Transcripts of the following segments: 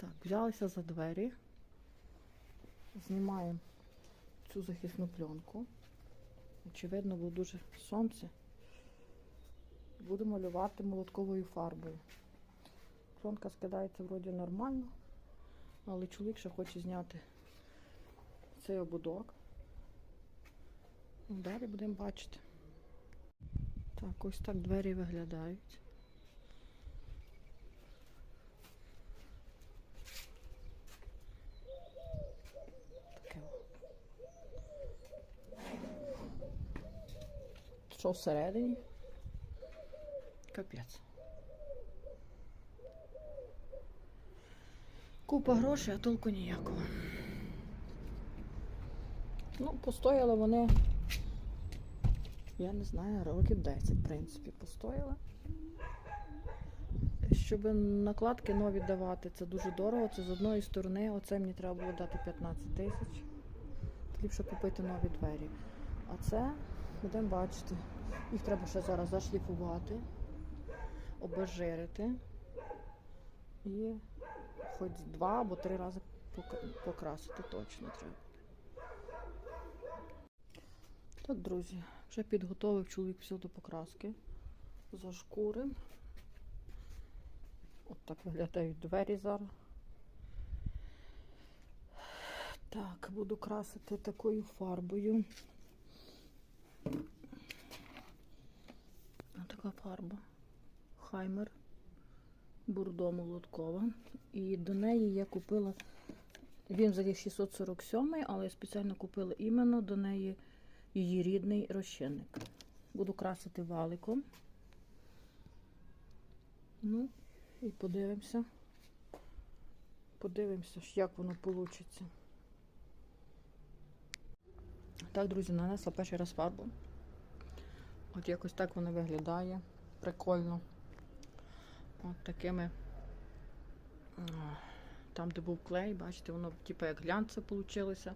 Так, взялися за двері. Знімаємо цю захисну пленку. Очевидно, було дуже сонце. Буду малювати молотковою фарбою. Пленка скидається вроді нормально, але чоловік ще хоче зняти цей ободок. Далі будемо бачити. Так, ось так двері виглядають. Що всередині? Капець. Купа грошей, а толку ніякого. Ну, постояли вони, я не знаю, років 10, в принципі, постояли. Щоб накладки нові давати, це дуже дорого. Це з одної сторони, оце мені треба було дати 15 тисяч. Ліпше купити нові двері. А це будемо бачити. Їх треба ще зараз зашліфувати, обезжирити і хоч два або три рази покрасити точно треба. Так, друзі, вже підготовив чоловік все до покраски. Зашкурив. От так виглядають двері зараз. Так, буду красити такою фарбою. Така фарба. Хаймер. Бурдо молоткова. І до неї я купила. Він взагалі 647, але я спеціально купила іменно до неї її рідний розчинник. Буду красити валиком. Ну, і подивимося. Подивимося, як воно вийде. Так, друзі, нанесла перший раз фарбу. От якось так воно виглядає. Прикольно. От такими. Там, де був клей, бачите, воно типу як глянце вийшло.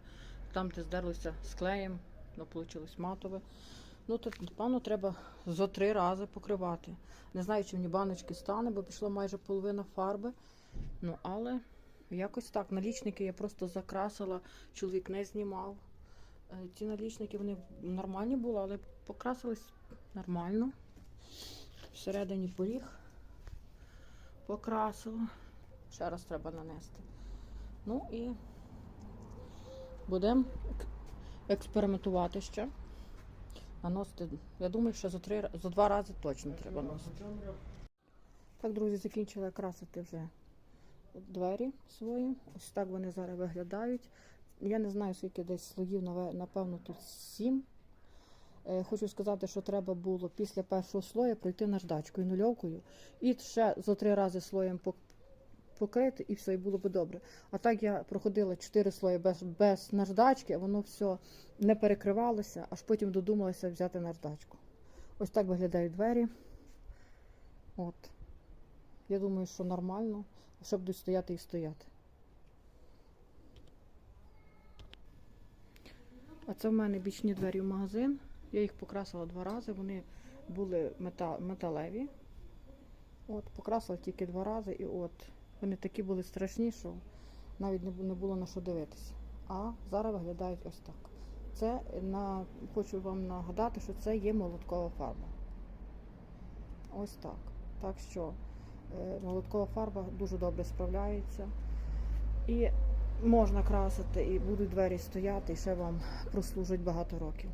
Там, де здерлося з клеєм, воно вийшло матове. Ну, тут, напевно, треба зо три рази покривати. Не знаю, чи мені баночки стане, бо пішла майже половина фарби. Ну, але якось так. Налічники я просто закрасила, чоловік не знімав. Е, Ці налічники вони нормальні були, але покрасились нормально. Всередині поріг покрасила. Ще раз треба нанести. Ну і будемо експериментувати ще. Наносити, я думаю, що за, три, за два рази точно треба носити. Так, друзі, закінчила красити вже двері свої. Ось так вони зараз виглядають. Я не знаю, скільки десь слоїв, напевно, тут сім. Е, Хочу сказати, що треба було після першого слоя пройти наждачкою нульовкою і ще за три рази слоєм покрити, і все, і було би добре. А так я проходила чотири слої без, без наждачки, воно все не перекривалося, аж потім додумалася взяти наждачку. Ось так виглядають двері. От. Я думаю, що нормально, що будуть стояти і стояти. А це в мене бічні двері в магазин. Я їх покрасила два рази. Вони були мета- металеві. От, покрасила тільки два рази, і от вони такі були страшні, що навіть не було на що дивитися. А зараз виглядають ось так. Це на хочу вам нагадати, що це є молоткова фарба. Ось так. Так що е, молоткова фарба дуже добре справляється. І можна красити, і будуть двері стояти, і ще вам прослужать багато років.